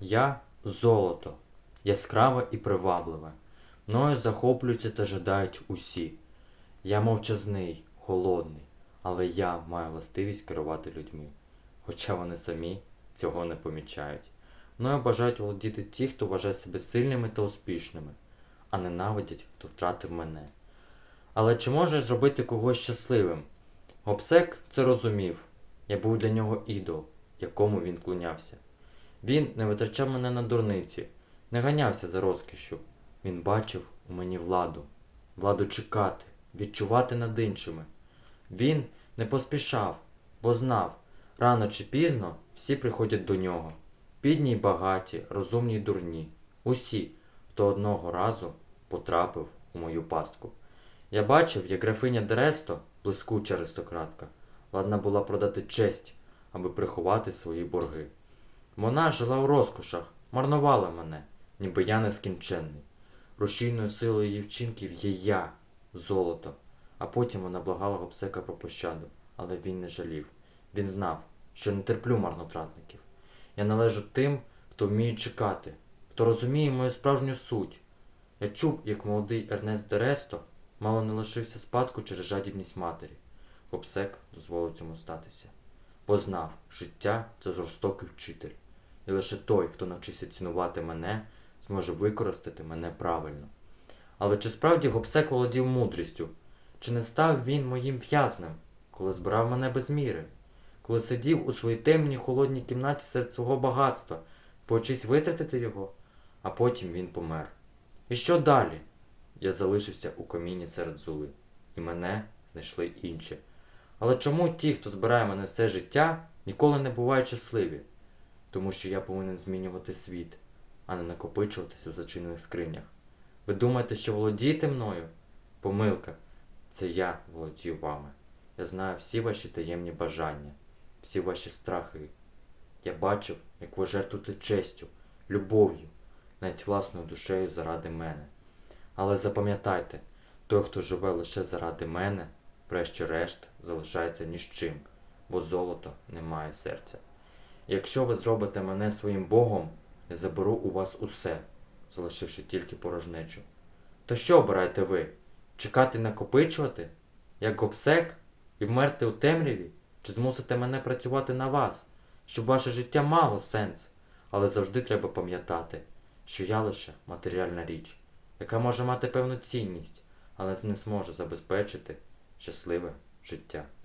Я золото, яскраве і привабливе. Мною захоплюються та жадають усі. Я мовчазний, холодний, але я маю властивість керувати людьми, хоча вони самі цього не помічають. Мною бажають володіти ті, хто вважає себе сильними та успішними, а ненавидять, хто втратив мене. Але чи можу я зробити когось щасливим? Гобсек це розумів. Я був для нього ідол, якому він клонявся. Він не витрачав мене на дурниці, не ганявся за розкішшю. Він бачив у мені владу, владу чекати, відчувати над іншими. Він не поспішав, бо знав, рано чи пізно всі приходять до нього. Бідні й багаті, розумні й дурні. Усі, хто одного разу потрапив у мою пастку. Я бачив, як графиня Дересто, блискуча аристократка, ладна була продати честь, аби приховати свої борги. Вона жила у розкошах, марнувала мене, ніби я нескінченний. Рушійною силою її вчинків є я, золото. А потім вона благала Гобсека про пощаду, але він не жалів. Він знав, що не терплю марнотратників. Я належу тим, хто вміє чекати, хто розуміє мою справжню суть. Я чув, як молодий Ернест Дересто мало не лишився спадку через жадібність матері. Гобсек дозволив цьому статися. Бо знав, життя це жорстокий вчитель. І лише той, хто навчився цінувати мене, зможе використати мене правильно. Але чи справді Гобсек володів мудрістю? Чи не став він моїм в'язнем, коли збирав мене без міри, коли сидів у своїй темній холодній кімнаті серед свого багатства, поочись витратити його, а потім він помер. І що далі? Я залишився у каміні серед зули, і мене знайшли інші. Але чому ті, хто збирає мене все життя, ніколи не бувають щасливі? Тому що я повинен змінювати світ, а не накопичуватися в зачинених скринях. Ви думаєте, що володієте мною? Помилка. Це я володію вами. Я знаю всі ваші таємні бажання, всі ваші страхи. Я бачив, як ви жертвуєте честю, любов'ю, навіть власною душею заради мене. Але запам'ятайте, той, хто живе лише заради мене, врешті-решт залишається ні з чим, бо золото не має серця. Якщо ви зробите мене своїм Богом, я заберу у вас усе, залишивши тільки порожнечу. То що обираєте ви? Чекати накопичувати, як гобсек, і вмерти у темряві, чи змусите мене працювати на вас, щоб ваше життя мало сенс, але завжди треба пам'ятати, що я лише матеріальна річ, яка може мати певну цінність, але не зможе забезпечити щасливе життя.